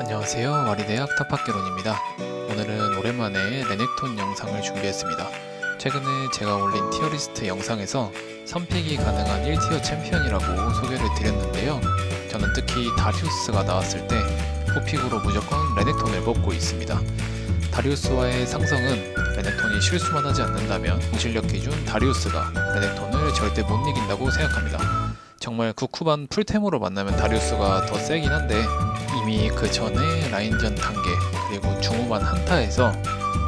안녕하세요. 와리대학 탑학개론입니다. 오늘은 오랜만에 레넥톤 영상을 준비했습니다. 최근에 제가 올린 티어리스트 영상에서 선픽이 가능한 1티어 챔피언이라고 소개를 드렸는데요. 저는 특히 다리우스가 나왔을 때 포픽으로 무조건 레넥톤을 뽑고 있습니다. 다리우스와의 상성은 레넥톤이 실수만 하지 않는다면 실력 기준 다리우스가 레넥톤을 절대 못 이긴다고 생각합니다. 정말 국후반 풀템으로 만나면 다리우스가 더 세긴 한데 이미 그 전에 라인전 단계 그리고 중후반 한타에서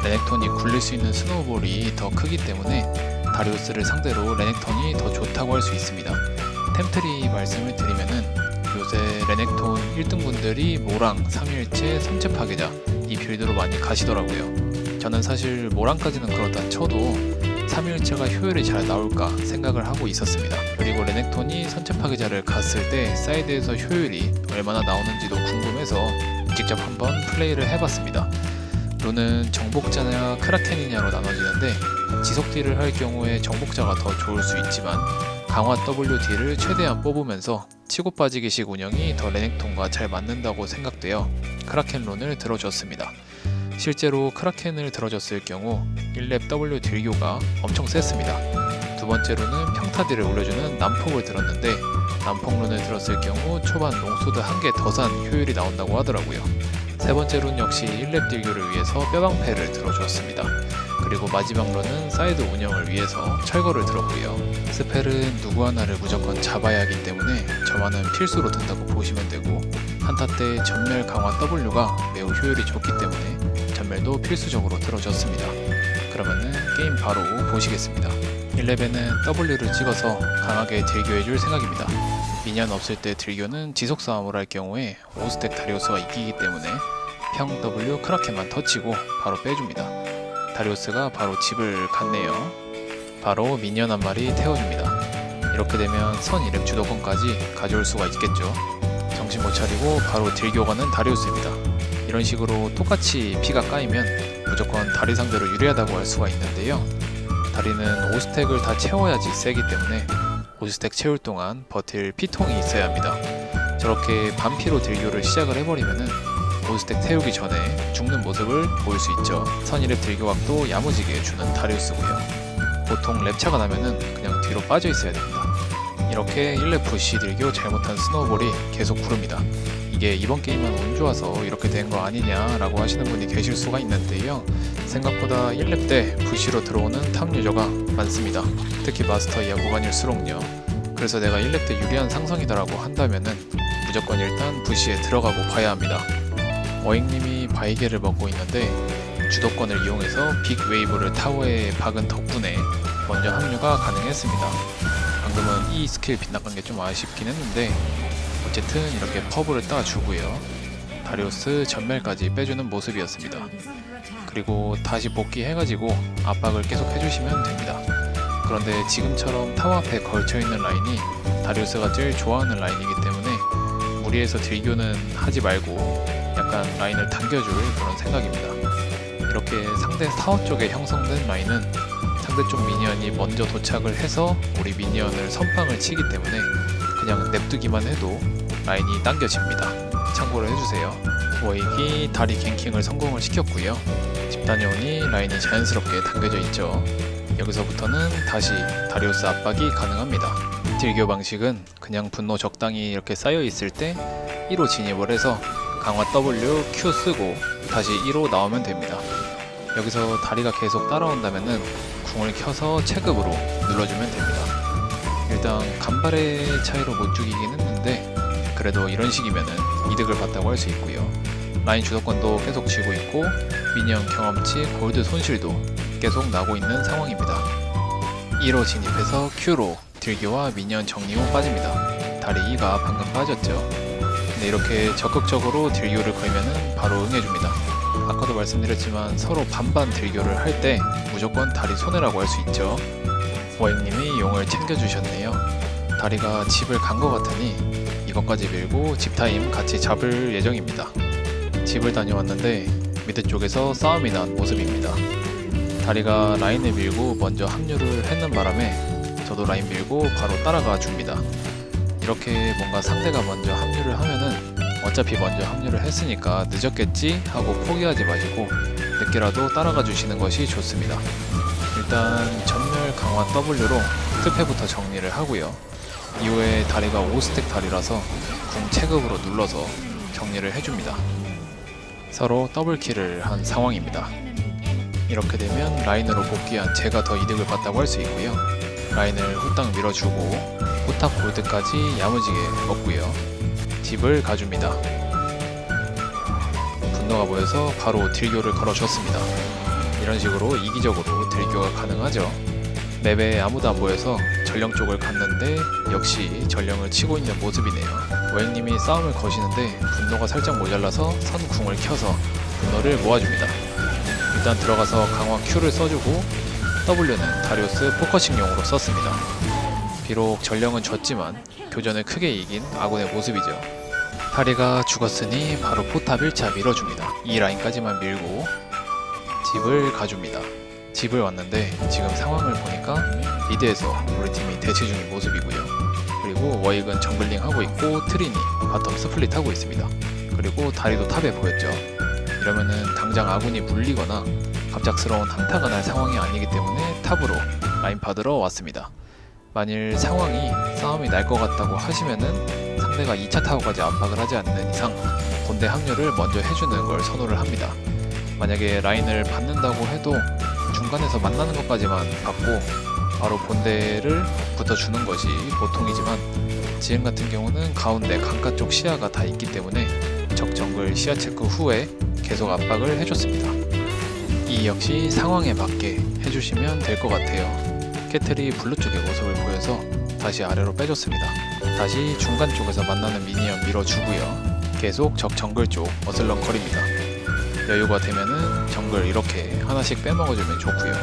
레넥톤이 굴릴 수 있는 스노우볼이 더 크기 때문에 다리우스를 상대로 레넥톤이 더 좋다고 할 수 있습니다. 템트리 말씀을 드리면은 요새 레넥톤 1등분들이 모랑, 3일체, 선체 파괴자 이 빌드로 많이 가시더라고요. 저는 사실 모랑까지는 그렇다 쳐도 3일체가 효율이 잘 나올까 생각을 하고 있었습니다. 그리고 레넥톤이 선체 파괴자를 갔을 때 사이드에서 효율이 얼마나 나오는지도 궁금해서 직접 한번 플레이를 해봤습니다. 룬은 정복자냐 크라켄이냐로 나눠지는데 지속 딜을 할 경우에 정복자가 더 좋을 수 있지만 강화 WD를 최대한 뽑으면서 치고 빠지기식 운영이 더 레넥톤과 잘 맞는다고 생각되어 크라켄 룬을 들어줬습니다. 실제로 크라켄을 들어줬을 경우 1렙 W 딜교가 엄청 셌습니다. 두 번째로는 평타딜을 올려주는 난폭을 들었는데 난폭룬을 들었을 경우 초반 롱소드 한 개 더 산 효율이 나온다고 하더라고요. 세 번째로는 역시 1렙 딜교를 위해서 뼈방패를 들어주었습니다. 그리고 마지막로는 사이드 운영을 위해서 철거를 들었고요. 스펠은 누구 하나를 무조건 잡아야 하기 때문에 저만은 필수로 든다고 보시면 되고 한타 때 전멸 강화 W가 매우 효율이 좋기 때문에 전멸도 필수적으로 들어줬습니다. 그러면은 게임 바로 보시겠습니다. 1렙에는 W를 찍어서 강하게 딜교해줄 생각입니다. 미니언 없을 때 딜교는 지속 싸움을 할 경우에 5스택 다리우스가 이기기 때문에 평 W 크라켄만 터치고 바로 빼줍니다. 다리우스가 바로 집을 갔네요. 바로 미니언 한 마리 태워줍니다. 이렇게 되면 선 2렙 주도권까지 가져올 수가 있겠죠. 정신 못 차리고 바로 딜교 가는 다리우스입니다. 이런 식으로 똑같이 피가 까이면 무조건 다리 상대로 유리하다고 할 수가 있는데요. 다리는 5스택을 다 채워야지 세기 때문에 5스택 채울 동안 버틸 피통이 있어야 합니다. 저렇게 반피로 딜교를 시작을 해버리면은 5스택 태우기 전에 죽는 모습을 보일 수 있죠. 선이랩 딜교각도 야무지게 주는 다리우스고요. 보통 랩차가 나면은 그냥 뒤로 빠져 있어야 됩니다. 이렇게 1렙 부시 딜교 잘못한 스노우볼이 계속 구릅니다. 이게 이번 게임은 운 좋아서 이렇게 된 거 아니냐라고 하시는 분이 계실 수가 있는데요. 생각보다 1렙 때 부시로 들어오는 탑 유저가 많습니다. 특히 마스터 이하 구간일수록요. 그래서 내가 1렙 때 유리한 상성이다라고 한다면은 무조건 일단 부시에 들어가고 봐야 합니다. 어잉님이 바이게를 먹고 있는데 주도권을 이용해서 빅 웨이브를 타워에 박은 덕분에 먼저 합류가 가능했습니다. 방금은 이 스킬 빗나간 게 좀 아쉽긴 했는데 어쨌든 이렇게 퍼브를 따주고요. 다리우스 전멸까지 빼주는 모습이었습니다. 그리고 다시 복귀해가지고 압박을 계속 해주시면 됩니다. 그런데 지금처럼 타워 앞에 걸쳐있는 라인이 다리우스가 제일 좋아하는 라인이기 때문에 무리해서 딜교는 하지 말고 약간 라인을 당겨줄 그런 생각입니다. 이렇게 상대 타워 쪽에 형성된 라인은 상대 쪽 미니언이 먼저 도착을 해서 우리 미니언을 선빵을 치기 때문에 그냥 냅두기만 해도 라인이 당겨집니다. 참고로 해주세요. 워익이 다리 갱킹을 성공을 시켰고요. 집단요원이 라인이 자연스럽게 당겨져 있죠. 여기서부터는 다시 다리우스 압박이 가능합니다. 딜교 방식은 그냥 분노 적당히 이렇게 쌓여 있을 때 1호 진입을 해서 강화 W, Q 쓰고 다시 1호 나오면 됩니다. 여기서 다리가 계속 따라온다면은 궁을 켜서 체급으로 눌러주면 됩니다. 일단 간발의 차이로 못 죽이긴 했는데 그래도 이런 식이면은 이득을 봤다고 할 수 있고요. 라인 주도권도 계속 쥐고 있고 미니언 경험치, 골드 손실도 계속 나고 있는 상황입니다. 1호 진입해서 Q로 딜교와 미니언 정리 후 빠집니다. 다리 2가 방금 빠졌죠. 근데 이렇게 적극적으로 딜교를 걸면은 바로 응해줍니다. 아까도 말씀드렸지만 서로 반반 딜교를 할 때 무조건 다리 손해라고 할 수 있죠. 워잉님이 용을 챙겨주셨네요. 다리가 집을 간 것 같으니 이것까지 밀고 집타임 같이 잡을 예정입니다. 집을 다녀왔는데 미드 쪽에서 싸움이 난 모습입니다. 다리가 라인을 밀고 먼저 합류를 했는 바람에 저도 라인 밀고 바로 따라가 줍니다. 이렇게 뭔가 상대가 먼저 합류를 하면은 어차피 먼저 합류를 했으니까 늦었겠지 하고 포기하지 마시고 늦게라도 따라가 주시는 것이 좋습니다. 일단 전멸 강화 W로 특패부터 정리를 하고요. 이후에 다리가 5스택 다리라서 궁 체급으로 눌러서 정리를 해줍니다. 서로 더블킬을 한 상황입니다. 이렇게 되면 라인으로 복귀한 제가 더 이득을 봤다고 할 수 있고요. 라인을 후딱 밀어주고 포탑 골드까지 야무지게 먹고요. 집을 가줍니다. 분노가 보여서 바로 딜교를 걸어줬습니다. 이런 식으로 이기적으로 딜교가 가능하죠. 맵에 아무도 안 보여서 전령 쪽을 갔는데 역시 전령을 치고 있는 모습이네요. 오행님이 싸움을 거시는데 분노가 살짝 모자라서 선궁을 켜서 분노를 모아줍니다. 일단 들어가서 강화 Q를 써주고 W는 다리우스 포커싱용으로 썼습니다. 비록 전령은 졌지만 교전을 크게 이긴 아군의 모습이죠. 다리가 죽었으니 바로 포탑 1차 밀어줍니다. 이 라인까지만 밀고 집을 가줍니다. 집을 왔는데 지금 상황을 보니까 미드에서 우리 팀이 대치 중인 모습이고요. 그리고 워익은 정글링 하고 있고 트린이 바텀 스플릿 하고 있습니다. 그리고 다리도 탑에 보였죠. 이러면은 당장 아군이 물리거나 갑작스러운 한타가 날 상황이 아니기 때문에 탑으로 라인 받으러 왔습니다. 만일 상황이 싸움이 날 것 같다고 하시면은 상대가 2차 타워까지 압박을 하지 않는 이상 본대 합류를 먼저 해주는 걸 선호를 합니다. 만약에 라인을 받는다고 해도 중간에서 만나는 것까지만 받고 바로 본대를 붙어주는 것이 보통이지만 지금 같은 경우는 가운데 강가 쪽 시야가 다 있기 때문에 적 정글 시야 체크 후에 계속 압박을 해줬습니다. 이 역시 상황에 맞게 해주시면 될 것 같아요. 캐틀이 블루 쪽의 모습을 보여서 다시 아래로 빼줬습니다. 다시 중간 쪽에서 만나는 미니언 밀어주고요. 계속 적 정글 쪽 어슬렁거립니다. 여유가 되면은 정글 이렇게 하나씩 빼먹어주면 좋고요.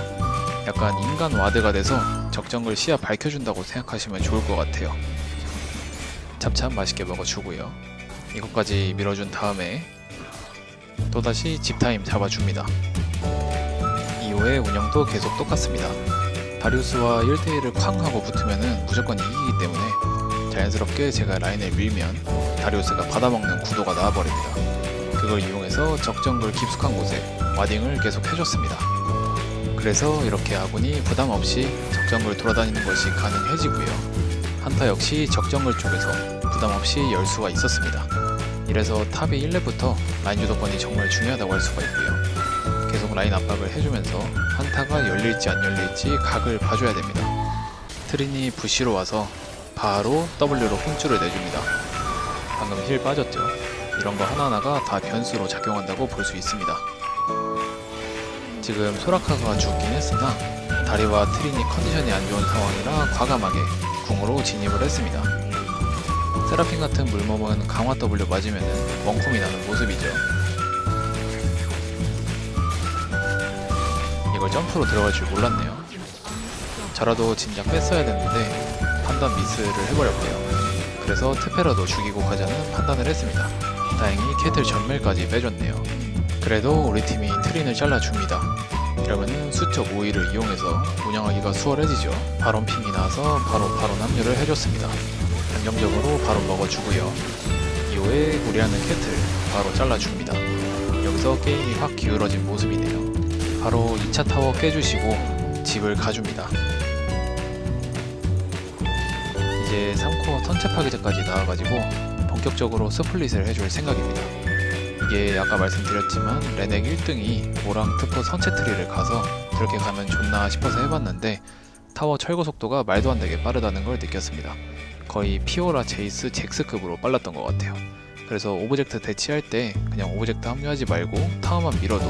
약간 인간 와드가 돼서 적 정글 시야 밝혀준다고 생각하시면 좋을 것 같아요. 참참 맛있게 먹어주고요. 이것까지 밀어준 다음에 또다시 집타임 잡아줍니다. 이후에 운영도 계속 똑같습니다. 다리우스와 1대1을 쾅 하고 붙으면 무조건 이기기 때문에 자연스럽게 제가 라인을 밀면 다리우스가 받아먹는 구도가 나와버립니다. 그걸 이용해서 적정글 깊숙한 곳에 와딩을 계속 해줬습니다. 그래서 이렇게 아군이 부담 없이 적정글 돌아다니는 것이 가능해지고요. 한타 역시 적정글 쪽에서 부담 없이 열 수가 있었습니다. 이래서 탑이 1렙부터 라인 주도권이 정말 중요하다고 할 수가 있고요. 계속 라인 압박을 해주면서 한타가 열릴지 안 열릴지 각을 봐줘야 됩니다. 트린이 부시로 와서 바로 W로 혼줄을 내줍니다. 방금 힐 빠졌죠? 이런 거 하나하나가 다 변수로 작용한다고 볼 수 있습니다. 지금 소라카가 죽긴 했으나 다리와 트린이 컨디션이 안 좋은 상황이라 과감하게 궁으로 진입을 했습니다. 세라핀 같은 물몸은 강화 W 맞으면 원콤이 나는 모습이죠. 이걸 점프로 들어갈 줄 몰랐네요. 저라도 진작 뺐어야 됐는데 판단 미스를 해버렸고요. 그래서 트페라도 죽이고 가자는 판단을 했습니다. 다행히 캐틀 전멸까지 빼줬네요. 그래도 우리 팀이 트린을 잘라줍니다. 이러면은 수적 우위를 이용해서 운영하기가 수월해지죠. 바론 핑이 나서 바로 바론 합류를 해줬습니다. 안정적으로 바로 먹어주고요. 이후에 우리하는 캐틀 바로 잘라줍니다. 여기서 게임이 확 기울어진 모습이네요. 바로 2차 타워 깨주시고 집을 가줍니다. 이제 3코어 선체 파괴자까지 나와가지고 본격적으로 스플릿을 해줄 생각입니다. 이게 아까 말씀드렸지만 레넥 1등이 모랑 특허 선체 트리를 가서 저렇게 가면 좋나 싶어서 해봤는데 타워 철거 속도가 말도 안 되게 빠르다는 걸 느꼈습니다. 거의 피오라 제이스 잭스급으로 빨랐던 것 같아요. 그래서 오브젝트 대치할 때 그냥 오브젝트 합류하지 말고 타워만 밀어도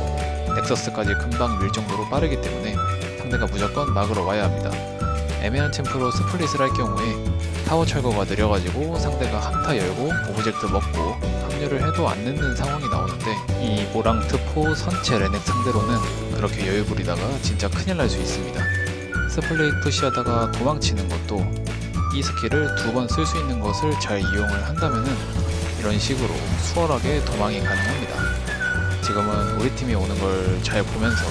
넥서스까지 금방 밀 정도로 빠르기 때문에 상대가 무조건 막으러 와야 합니다. 애매한 챔프로 스플릿을 할 경우에 타워 철거가 느려가지고 상대가 한타 열고 오브젝트 먹고 합류를 해도 안 늦는 상황이 나오는데 이 모랑 트포 선체 레넥 상대로는 그렇게 여유 부리다가 진짜 큰일 날 수 있습니다. 스플릿 푸시하다가 도망치는 것도 이 스킬을 두 번 쓸 수 있는 것을 잘 이용을 한다면은 이런 식으로 수월하게 도망이 가능합니다. 지금은 우리 팀이 오는 걸 잘 보면서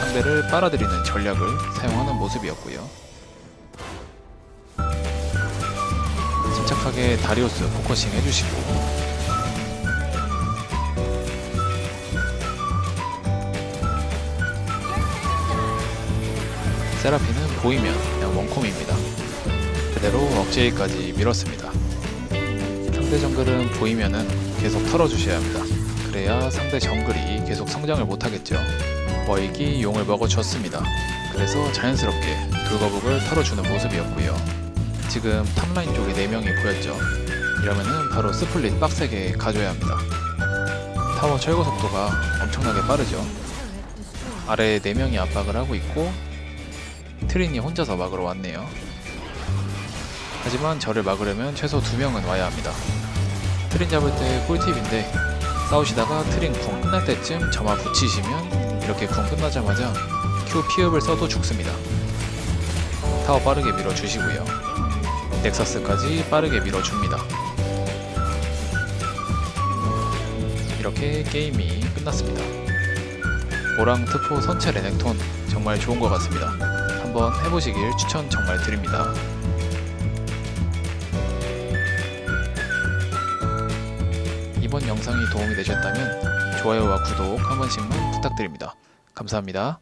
상대를 빨아들이는 전략을 사용하는 모습이었고요. 침착하게 다리우스 포커싱 해주시고 세라핀은 보이면 그냥 원콤입니다. 그대로 억제기까지 밀었습니다. 상대 정글은 보이면은 계속 털어주셔야 합니다. 그래야 상대 정글이 계속 성장을 못하겠죠. 워익이 용을 먹어줬습니다. 그래서 자연스럽게 돌거북을 털어주는 모습이었고요. 지금 탑라인 쪽에 4명이 보였죠. 이러면은 바로 스플릿 빡세게 가져야 합니다. 타워 철거 속도가 엄청나게 빠르죠. 아래에 4명이 압박을 하고 있고 트린이 혼자서 막으러 왔네요. 하지만 저를 막으려면 최소 2명은 와야 합니다. 트린 잡을 때 꿀팁인데 싸우시다가 트린 궁 끝날 때쯤 점화 붙이시면 이렇게 궁 끝나자마자 Q 피읍을 써도 죽습니다. 타워 빠르게 밀어주시고요. 넥서스까지 빠르게 밀어줍니다. 이렇게 게임이 끝났습니다. 오랑 트포 선체 레넥톤 정말 좋은 것 같습니다. 한번 해보시길 추천 정말 드립니다. 이번 영상이 도움이 되셨다면 좋아요와 구독 한 번씩만 부탁드립니다. 감사합니다.